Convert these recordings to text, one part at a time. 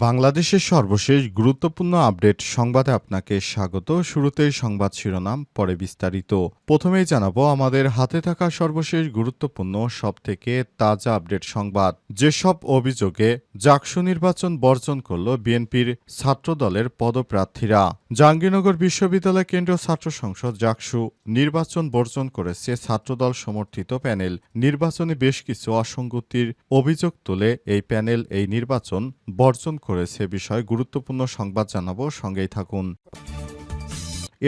বাংলাদেশের সর্বশেষ গুরুত্বপূর্ণ আপডেট সংবাদে আপনাকে স্বাগত। শুরুতেই সংবাদ শিরোনাম, পরে বিস্তারিত। প্রথমেই জানাব, আমাদের হাতে থাকা সর্বশেষ গুরুত্বপূর্ণ, সবথেকে তাজা আপডেট সংবাদ। যেসব অভিযোগে জাকসু নির্বাচন বর্জন করল বিএনপির ছাত্রদলের পদপ্রার্থীরা। জাহাঙ্গীরনগর বিশ্ববিদ্যালয় কেন্দ্রীয় ছাত্র সংসদ জাকসু নির্বাচন বর্জন করেছে ছাত্রদল সমর্থিত প্যানেল। নির্বাচনে বেশ কিছু অসঙ্গতির অভিযোগ তুলে এই প্যানেল এই নির্বাচন বর্জন করেছে বিষয়ে গুরুত্বপূর্ণ সংবাদ জানাব। সঙ্গেই থাকুন।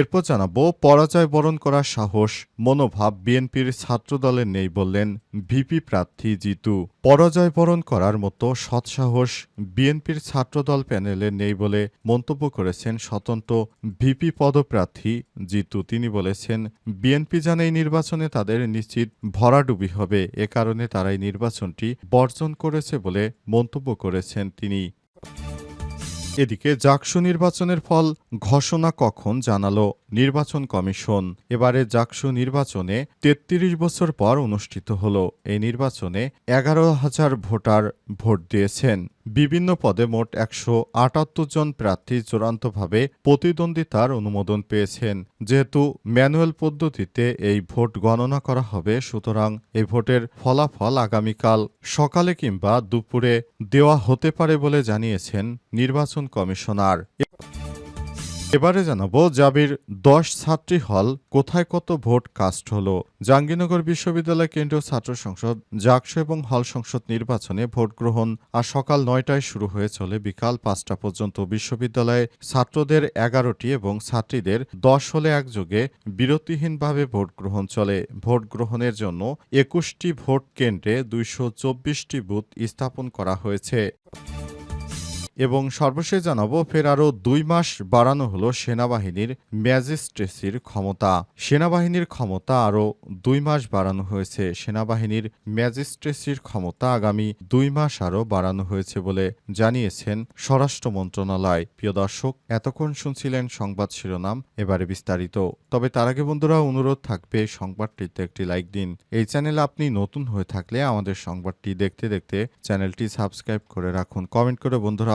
এরপর জানাব, পরাজয় বরণ করার সাহস, মনোভাব বিএনপির ছাত্রদলের নেই বললেন ভিপি প্রার্থী জিতু। পরাজয় বরণ করার মতো সৎসাহস বিএনপির ছাত্রদল প্যানেলে নেই বলে মন্তব্য করেছেন স্বতন্ত্র ভিপি পদপ্রার্থী জিতু। তিনি বলেছেন, বিএনপি জানে এই নির্বাচনে তাদের নিশ্চিত ভরাডুবি হবে। এ কারণে তারা এই নির্বাচনটি বর্জন করেছে বলে মন্তব্য করেছেন তিনি। এদিকে জাকসু নির্বাচনের ফল ঘোষণা কখন জানাল নির্বাচন কমিশন? এবারে জাকসু নির্বাচনে ৩৩ বছর পর অনুষ্ঠিত হল। এই নির্বাচনে এগারো হাজার ভোটার ভোট দিয়েছেন। বিভিন্ন পদে মোট একশো আটাত্তর জন প্রার্থী চূড়ান্তভাবে প্রতিদ্বন্দ্বিতার অনুমোদন পেয়েছেন। যেহেতু ম্যানুয়াল পদ্ধতিতে এই ভোট গণনা করা হবে, সুতরাং এই ভোটের ফলাফল আগামীকাল সকালে কিংবা দুপুরে দেওয়া হতে পারে বলে জানিয়েছেন নির্বাচন কমিশনার। এবারে জানাব জাবির দশ ছাত্রী হল, কোথায় কত ভোট কাস্ট হলো? জাহাঙ্গীরনগর বিশ্ববিদ্যালয় কেন্দ্রীয় ছাত্র সংসদ জাকসু এবং হল সংসদ নির্বাচনে ভোট গ্রহণ আর সকাল নয়টায় শুরু হয়ে চলে বিকাল পাঁচটা পর্যন্ত। বিশ্ববিদ্যালয়ে ছাত্রদের এগারোটি এবং ছাত্রীদের দশ হলে একযোগে বিরতিহীনভাবে ভোট গ্রহণ চলে। ভোট গ্রহণের জন্য একুশটি ভোট কেন্দ্রে দুইশো চব্বিশটি বুথ স্থাপন করা হয়েছে। এবং সর্বশেষ জানাব, ফের আরও দুই মাস বাড়ানো হলো সেনাবাহিনীর ম্যাজিস্ট্রেসির ক্ষমতা। সেনাবাহিনীর ক্ষমতা আরও দুই মাস বাড়ানো হয়েছে। সেনাবাহিনীর ম্যাজিস্ট্রেসির ক্ষমতা আগামী দুই মাস আরও বাড়ানো হয়েছে বলে জানিয়েছেন স্বরাষ্ট্র মন্ত্রণালয়। প্রিয় দর্শক, এতক্ষণ শুনছিলেন সংবাদ শিরোনাম, এবারে বিস্তারিত। তবে তার আগে বন্ধুরা, অনুরোধ থাকবে সংবাদটিতে একটি লাইক দিন। এই চ্যানেলে আপনি নতুন হয়ে থাকলে আমাদের সংবাদটি দেখতে দেখতে চ্যানেলটি সাবস্ক্রাইব করে রাখুন। কমেন্ট করে বন্ধুরা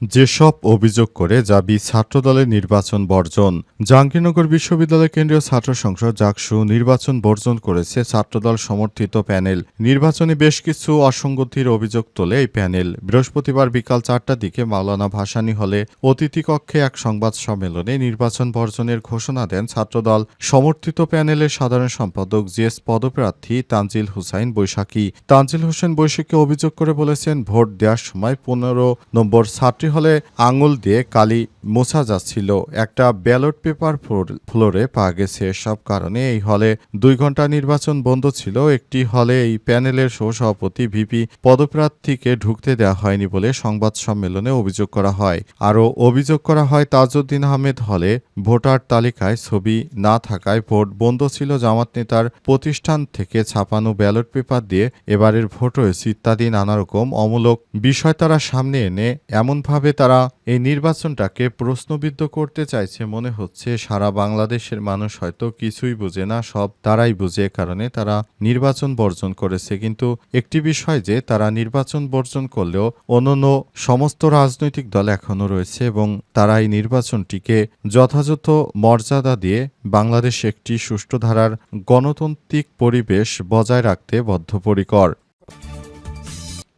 যেসব অভিযোগ করে জাবি ছাত্রদলের নির্বাচন বর্জন, জাহাঙ্গীরনগর বিশ্ববিদ্যালয় কেন্দ্রীয় ছাত্র সংসদ জাকসু নির্বাচন বর্জন করেছে ছাত্রদল সমর্থিত প্যানেল। নির্বাচনে বেশ কিছু অসঙ্গতির অভিযোগ তোলে এই প্যানেল। বৃহস্পতিবার বিকাল চারটার দিকে মাওলানা ভাসানী হলে অতিথি কক্ষে এক সংবাদ সম্মেলনে নির্বাচন বর্জনের ঘোষণা দেন ছাত্রদল। সমর্থিত প্যানেলের সাধারণ সম্পাদক জিএস পদপ্রার্থী তানজিল হুসাইন বৈশাখী। তানজিল হোসেন বৈশাখী অভিযোগ করে বলেছেন, ভোট দেওয়ার সময় পনেরো নম্বর ছাত্রী হলে আঙুল দিয়ে কালি মোছা যাচ্ছিল। একটা ব্যালট পেপার ফ্লোরে পাওয়া গেছে সব কারণে। এই হলে দুই ঘণ্টা নির্বাচন বন্ধ ছিল। একটি হলে এই প্যানেলের সহসভাপতি ভিপি পদপ্রার্থীকে ঢুকতে দেওয়া হয়নি বলে সংবাদ সম্মেলনে অভিযোগ করা হয়। আরও অভিযোগ করা হয়, তাজউদ্দিন আহমেদ হলে ভোটার তালিকায় ছবি না থাকায় ভোট বন্ধ ছিল জামাত নেতার প্রতিষ্ঠান থেকে ছাপানো ব্যালট পেপার দিয়ে। এবারের ভোট হয়েছে ইত্যাদি নানা রকম। অমূলক বিষয় তারা সামনে এনে এমনভাবে তারা এই নির্বাচনটাকে প্রশ্নবিদ্ধ করতে চাইছে মনে হচ্ছে, সারা বাংলাদেশের মানুষ হয়তো কিছুই বোঝে না, সব তারাই বোঝে কারণে তারা নির্বাচন বর্জন করেছে। কিন্তু একটি বিষয় যে, তারা নির্বাচন বর্জন করলেও অন্যান্য সমস্ত রাজনৈতিক দল এখনও রয়েছে এবং তারা এই নির্বাচনটিকে যথাযথ মর্যাদা দিয়ে বাংলাদেশ একটি সুষ্ঠু ধারার গণতান্ত্রিক পরিবেশ বজায় রাখতে বদ্ধপরিকর।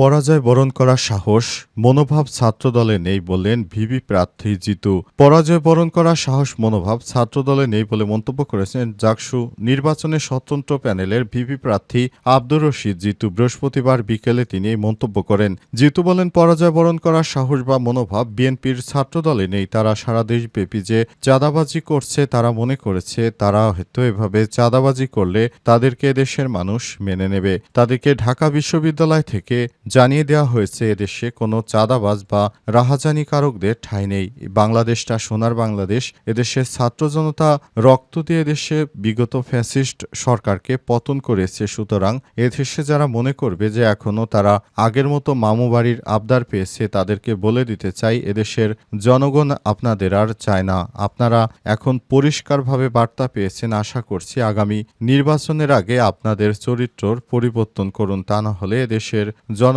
পরাজয় বরণ করার সাহস মনোভাব ছাত্রদলে নেই বললেন ভিভি প্রার্থী জিতু। পরাজয় বরণ করার সাহস, মনোভাব ছাত্রদলে নেই বলে মন্তব্য করেছেন জাকসু। নির্বাচনে স্বতন্ত্র প্যানেলের ভিভি প্রার্থী আব্দুর রশিদ জিতু বৃহস্পতিবার বিকেলে তিনি এই মন্তব্য করেন। জিতু বলেন, পরাজয় বরণ করার সাহস বা মনোভাব বিএনপির ছাত্রদলে নেই। তারা সারা দেশব্যাপী যে চাঁদাবাজি করছে, তারা মনে করেছে তারা হয়তো এভাবে চাঁদাবাজি করলে তাদেরকে দেশের মানুষ মেনে নেবে। তাদেরকে ঢাকা বিশ্ববিদ্যালয় থেকে জানিয়ে দেওয়া হয়েছে এদেশে কোনো চাঁদাবাজ বা রাহাজানিকারকদের ঠাঁই নেই। বাংলাদেশটা সোনার বাংলাদেশ, এদেশের ছাত্র জনতা রক্ত দিয়ে এদেশে বিগত ফ্যাসিস্ট সরকারকে পতন করেছে। সুতরাং এদেশে যারা মনে করবে যে এখনও তারা আগের মতো মামু বাড়ির আবদার পেয়েছে, তাদেরকে বলে দিতে চাই, এদেশের জনগণ আপনাদের আর চায় না। আপনারা এখন পরিষ্কারভাবে বার্তা পেয়েছেন, আশা করছি আগামী নির্বাচনের আগে আপনাদের চরিত্রর পরিবর্তন করুন। তা না হলে এদেশের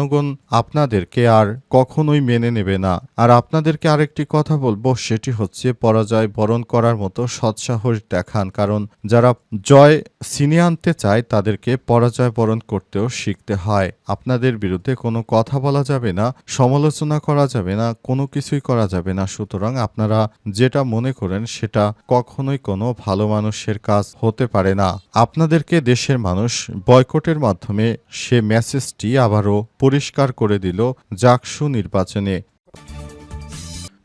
জনগণ আপনাদেরকে আর কখনোই মেনে নেবে না। আর আপনাদেরকে আরেকটি কথা বলব, সেটি হচ্ছে পরাজয় বরণ করার মতো সৎসাহস দেখান। কারণ যারা জয় ছিনিয়ে আনতে চায়, তাদেরকে পরাজয় বরণ করতেও শিখতে হয়। আপনাদের বিরুদ্ধে কোনো কথা বলা যাবে না, সমালোচনা করা যাবে না, কোনো কিছুই করা যাবে না। সুতরাং আপনারা যেটা মনে করেন, সেটা কখনোই কোনো ভালো মানুষের কাজ হতে পারে না। আপনাদেরকে দেশের মানুষ বয়কটের মাধ্যমে সে মেসেজটি আবারও পরিষ্কার করে দিল জাকসু নির্বাচনে।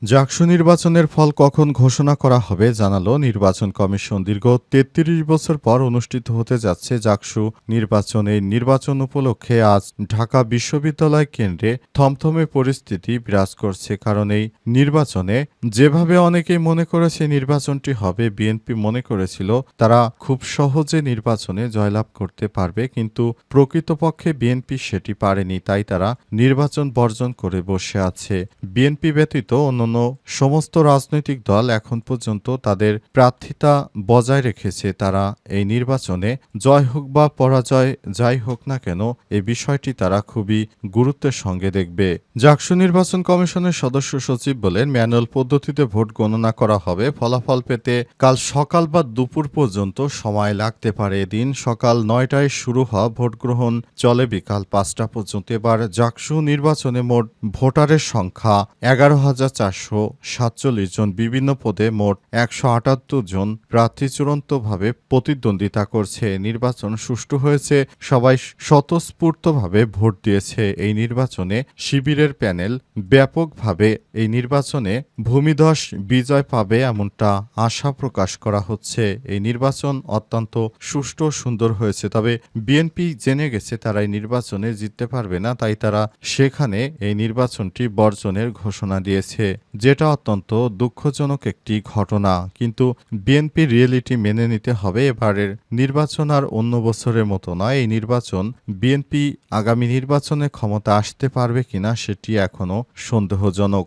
জাকসু নির্বাচনের ফল কখন ঘোষণা করা হবে জানালো নির্বাচন কমিশন। দীর্ঘ তেত্রিশ বছর পর অনুষ্ঠিত হতে যাচ্ছে জাকসু নির্বাচন। এই নির্বাচন উপলক্ষে আজ ঢাকা বিশ্ববিদ্যালয় কেন্দ্রে থমথমে পরিস্থিতি বিরাজ করছে, কারণ এই নির্বাচনে যেভাবে অনেকেই মনে করেছে নির্বাচনটি হবে, বিএনপি মনে করেছিল তারা খুব সহজে নির্বাচনে জয়লাভ করতে পারবে, কিন্তু প্রকৃতপক্ষে বিএনপি সেটি পারেনি, তাই তারা নির্বাচন বর্জন করে বসে আছে। বিএনপি ব্যতীত অন্যান্য সমস্ত রাজনৈতিক দল এখন পর্যন্ত তাদের প্রার্থিতা বজায় রেখেছে। তারা এই নির্বাচনে জয় হোক বা পরাজয় যাই হোক না কেন, এই বিষয়টি তারা খুবই গুরুত্বের সঙ্গে দেখবে। জাকসু নির্বাচন কমিশনের সদস্য সচিব বলেন, ম্যানুয়াল পদ্ধতিতে ভোট গণনা করা হবে। ফলাফল পেতে কাল সকাল বা দুপুর পর্যন্ত সময় লাগতে পারে। এদিন সকাল নয়টায় শুরু হওয়া ভোট গ্রহণ চলে বিকাল পাঁচটা পর্যন্ত। এবার জাকসু নির্বাচনে মোট ভোটারের সংখ্যা এগারো হাজার চারশো সাতচল্লিশ জন বিভিন্ন পদে মোট একশো আটাত্তর জন প্রার্থী চূড়ান্তভাবে প্রতিদ্বন্দ্বিতা করছে। নির্বাচন সুষ্ঠু হয়েছে। সবাই স্বতঃস্ফূর্তভাবে ভোট দিয়েছে এই নির্বাচনে। শিবিরের প্যানেল ব্যাপকভাবে এই নির্বাচনে ভূমিধস বিজয় পাবে এমনটা আশা প্রকাশ করা হচ্ছে। এই নির্বাচন অত্যন্ত সুষ্ঠু সুন্দর হয়েছে। তবে বিএনপি জেনে গেছে তারা এই নির্বাচনে জিততে পারবে না, তাই তারা সেখানে এই নির্বাচনটি বর্জনের ঘোষণা দিয়েছে। যেটা অত্যন্ত দুঃখজনক একটি ঘটনা, কিন্তু বিএনপি রিয়েলিটি মেনে নিতে হবে এবারের নির্বাচন আর অন্য বছরের মতো নয়। এই নির্বাচন বিএনপি আগামী নির্বাচনে ক্ষমতা আসতে পারবে কিনা সেটি এখনও সন্দেহজনক।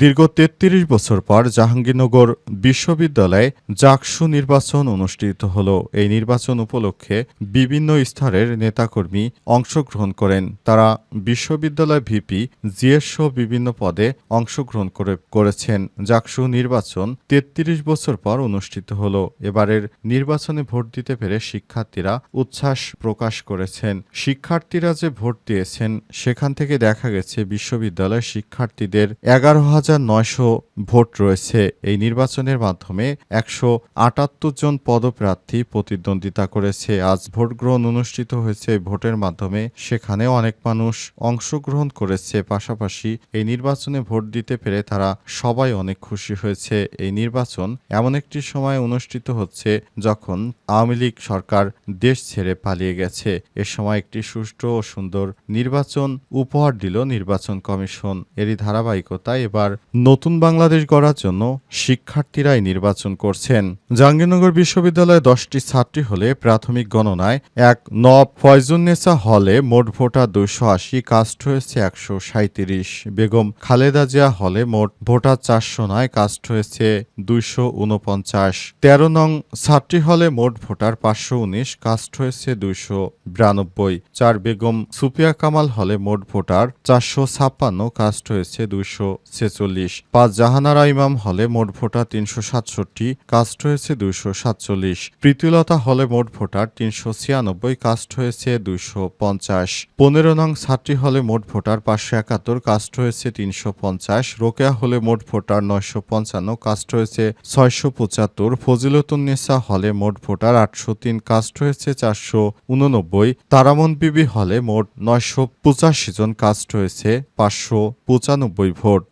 দীর্ঘ তেত্রিশ বছর পর জাহাঙ্গীরনগর বিশ্ববিদ্যালয়ে জাকসু নির্বাচন অনুষ্ঠিত হল। এই নির্বাচন উপলক্ষে বিভিন্ন স্তরের নেতাকর্মী অংশগ্রহণ করেন। তারা বিশ্ববিদ্যালয় ভিপি জিএস বিভিন্ন পদে অংশগ্রহণ করে, করেছেন। জাকসু নির্বাচন তেত্রিশ বছর পর অনুষ্ঠিত হল। এবারের নির্বাচনে ভোট দিতে পেরে শিক্ষার্থীরা উচ্ছ্বাস প্রকাশ করেছেন। শিক্ষার্থীরা যে ভোট দিয়েছেন, সেখান থেকে দেখা গেছে বিশ্ববিদ্যালয়ের শিক্ষার্থীদের এগারো হাজার নয়শো ভোট রয়েছে। এই নির্বাচনের মাধ্যমে একশো আটাত্তর জন পদপ্রার্থী প্রতিদ্বন্দ্বিতা করেছে। আজ ভোট গ্রহণ অনুষ্ঠিত হয়েছে ভোটের মাধ্যমে। সেখানে অনেক মানুষ অংশগ্রহণ করেছে। পাশাপাশি এই নির্বাচনে ভোট দিতে পেরে তারা সবাই অনেক খুশি হয়েছে। এই নির্বাচন এমন একটি সময় অনুষ্ঠিত হচ্ছে যখন আওয়ামী লীগ সরকার দেশ ছেড়ে পালিয়ে গেছে। এ সময় একটি সুষ্ঠু ও সুন্দর নির্বাচন উপহার দিল নির্বাচন কমিশন। এরই ধারাবাহিকতায় এবার নতুন বাংলাদেশ গড়ার জন্য শিক্ষার্থীরাই নির্বাচন করছেন। জাহাঙ্গীরনগর বিশ্ববিদ্যালয়ে দশটি ছাত্রী হলে প্রাথমিক গণনায় এক নব ফয়জুন্নেসা হলে মোট ভোটার দুইশো আশি, কাস্ট হয়েছে একশো সাঁত্রিশ বেগম খালেদা জিয়া হলে মোট ভোটার চারশো নয়, কাস্ট হয়েছে দুইশো উনপঞ্চাশ। তেরো নং ছাত্রী হলে মোট ভোটার পাঁচশো উনিশ, কাস্ট হয়েছে দুইশো বিরানব্বই। চার বেগম সুপিয়া কামাল হলে মোট ভোটার চারশো ছাপ্পান্ন, কাস্ট হয়েছে দুইশো ছেচল্লিশ। পাঁচ জাহানারা ইমাম হলে মোট ভোটার তিনশো সাতষট্টি, কাস্ট হয়েছে দুইশো সাতচল্লিশ। প্রীতিলতা হলে মোট ভোটার তিনশো ছিয়ানব্বই, কাস্ট হয়েছে দুইশো পঞ্চাশ। পনেরো নং ছাত্রী হলে মোট ভোটার পাঁচশো একাত্তর, কাস্ট হয়েছে তিনশো পঞ্চাশ। রোকেয়া হলে মোট ভোটার নয়শো পঞ্চান্ন, কাস্ট হয়েছে ছয়শো পঁচাত্তর। ফজিলতুন্নেসা হলে মোট ভোটার আটশো তিন, কাস্ট হয়েছে চারশো উননব্বই। তারামন বিবি হলে মোট নয়শো পঁচাশি জন, কাস্ট হয়েছে পাঁচশো পঁচানব্বই ভোট।